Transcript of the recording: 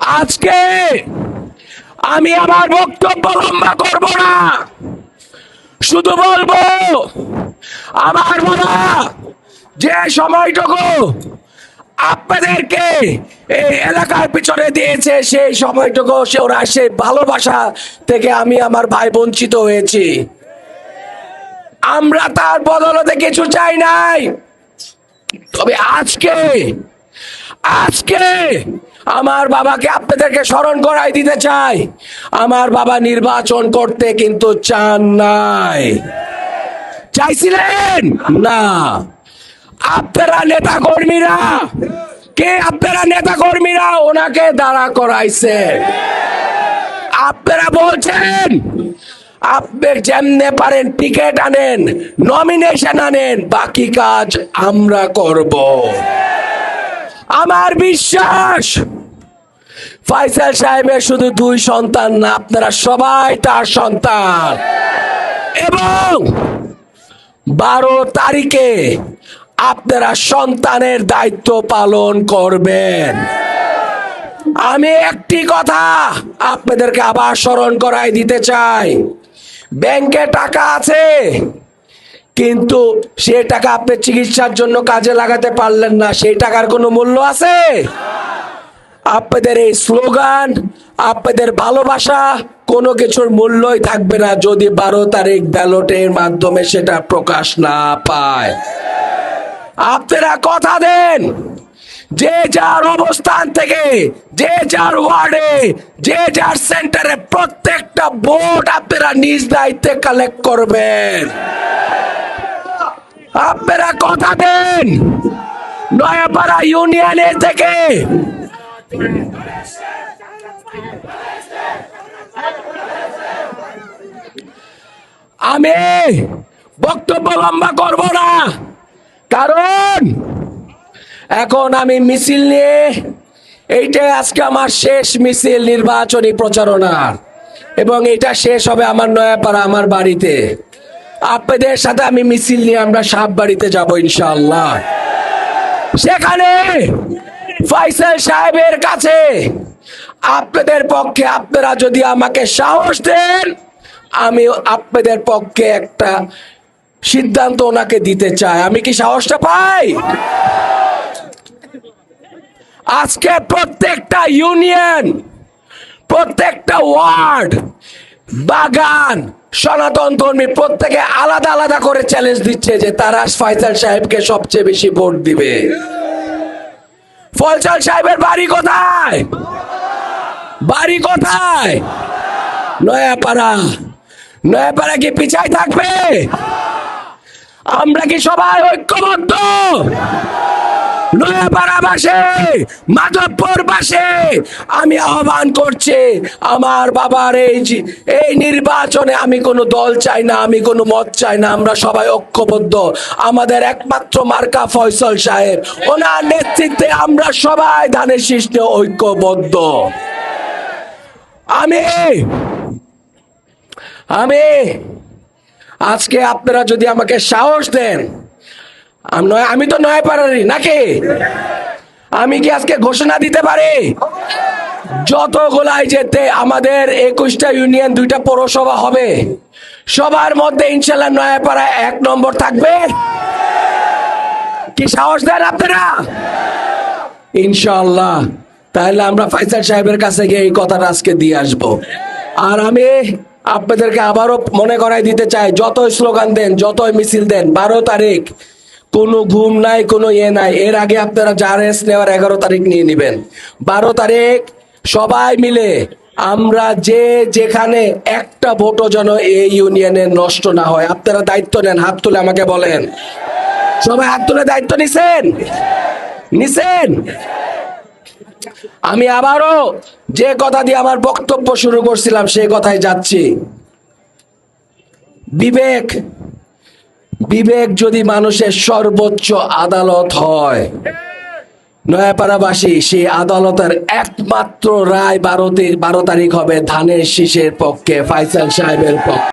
আজকে আমি আমার বক্তব্য লম্বা করব না। শুধু বলব, আমার বাবা যে সময়টুকু আপনাদেরকে এই এলাকার পিছনে দিয়েছে, সেই সময়টুকু সে ওরা সেই ভালোবাসা থেকে আমি আমার ভাই বঞ্চিত হয়েছি। আমরা তার বদলতে কিছু চাই নাই। তবে আজকে আজকে আমার বাবাকে আপনাদেরকে স্মরণ করাই দিতে চাই। আমার বাবা নির্বাচন করতে কিন্তু চান নাই। চাইছিলেন? না। আপনারা নেতা কর্মীরা কে আপনারা নেতা কর্মীরা ওনাকে দাঁড়া করাইছে। আপনারা বলছেন, আপনি যেমনে পারেন টিকিট আনেন নমিনেশন আনেন, বাকি কাজ আমরা করব। আমার বিশ্বাস ফাইসাল সাহেবের শুধু দুই সন্তান না, আপনারা সবাই তার সন্তান। এবং বারো তারিখে আপনারা সন্তানের দায়িত্ব পালন করবেন। আমি একটি কথা আপনাদেরকে আবার স্মরণ করাই দিতে চাই। ব্যাংকে টাকা আছে, কিন্তু সে টাকা আপনি চিকিৎসার জন্য কাজে লাগাতে পারলেন না, সেই টাকার কোনো মূল্য আছে? আপনাদের এই স্লোগান, আপনাদের ভালোবাসা কোনো কিছুর মূল্যই থাকবে না যদি বারো তারিখ ব্যালটের মাধ্যমে সেটা প্রকাশ না পায়। আপনারা কথা দেন, যে যার অবস্থান থেকে, যে যার ওয়ার্ডে, যে যার সেন্টারে প্রত্যেকটা ভোট আপনারা নিজ দায়িত্বে কালেক্ট করবেন। আপনারা কথা দেন, নয়াপাড়া ইউনিয়নের থেকে আমি বক্তব্য লম্বা করব না। কারণ এখন আমি মিছিল নিয়ে, এইটাই আজকে আমার শেষ মিছিল নির্বাচনী প্রচারণার এবং এটা শেষ হবে আমার নয়াপাড়া, আমার বাড়িতে। আপনাদের সাথে আমি মিছিল নিয়ে আমরা সাপ বাড়িতে যাব ইনশাল্লাহ সেখানে ফাইসাল সাহেবের কাছে, আপনাদের পক্ষে আপনারা যদি আমাকে সাহস দেন, আমি আপনাদের পক্ষে একটা সিদ্ধান্ত ওনাকে দিতে চাই। আমি কি সাহসটা পাই? আজকে প্রত্যেকটা ইউনিয়ন, প্রত্যেকটা ওয়ার্ড, বাগান, সনাতন ধর্মী প্রত্যেকে আলাদা আলাদা করে চ্যালেঞ্জ দিচ্ছে যে তারা ফয়সাল সাহেবকে সবচেয়ে বেশি ভোট দিবে। ফয়সাল সাহেবের বাড়ি কোথায়? বাড়ি কোথায়? নয়াপাড়া। নয়াপাড়া কি পিছাই থাকবে? আমরা কি সবাই ঐক্যবদ্ধ? নয়াপাড়াবাসে মাধবপুর বাসে আমি আহ্বান করছি আমার বাবার এই এই নির্বাচনে আমি কোনো দল চাই না, আমি কোনো মত চাই না, আমরা সবাই ঐক্যবদ্ধ। আমাদের একমাত্র মার্কা ফয়সল সাহেব, ওনার নেতৃত্বে আমরা সবাই ধানের শীর্ষে ঐক্যবদ্ধ। আমি আমি, আজকে আপনারা যদি আমাকে সাহস দেন আম- তো নয় পারারি নাকি? আমি কি আজকে ঘোষণা দিতে পারি? যত গোলায় যেতে আমাদের একুশটা ইউনিয়ন, দুইটা পৌরসভা হবে, সবার মধ্যে ইনশাল্লাহ নয়াপাড়া এক নম্বর থাকবে। কি সাহস দেন আপনারা? ইনশাল্লাহ। তাহলে আমরা ফাইসাল সাহেবের কাছে গিয়ে এই কথাটা আজকে দিয়ে আসব। আর আমি আপনাদেরকে আবারও মনে করাই দিতে চাই, যতই স্লোগান দেন, যতই মিছিল দেন, বারো তারিখ কোনো ঘুম নাই, কোনো ইয়ে নাই। এর আগে আপনারা যা রেস্ট নেওয়ার এগারো তারিখ নিয়ে নেবেন। বারো তারিখ সবাই মিলে আমরা যে যেখানে একটা ভোটও যেন এই ইউনিয়নে নষ্ট না হয়। আপনারা দায়িত্ব নেন, হাত তুলে আমাকে বলেন। সবাই হাত তুলে দায়িত্ব নিছেন? নিছেন? আমি আবারও যে কথা দিয়ে আমার বক্তব্য শুরু করছিলাম, সেই কথায় যাচ্ছি। বিবেক বিবেক যদি মানুষের সর্বোচ্চ আদালত হয়, নয়াপাড়াবাসী, সেই আদালতের একমাত্র রায় বারো বারো তারিখ হবে ধানের শীষের পক্ষে, ফাইসাল সাহেবের পক্ষে।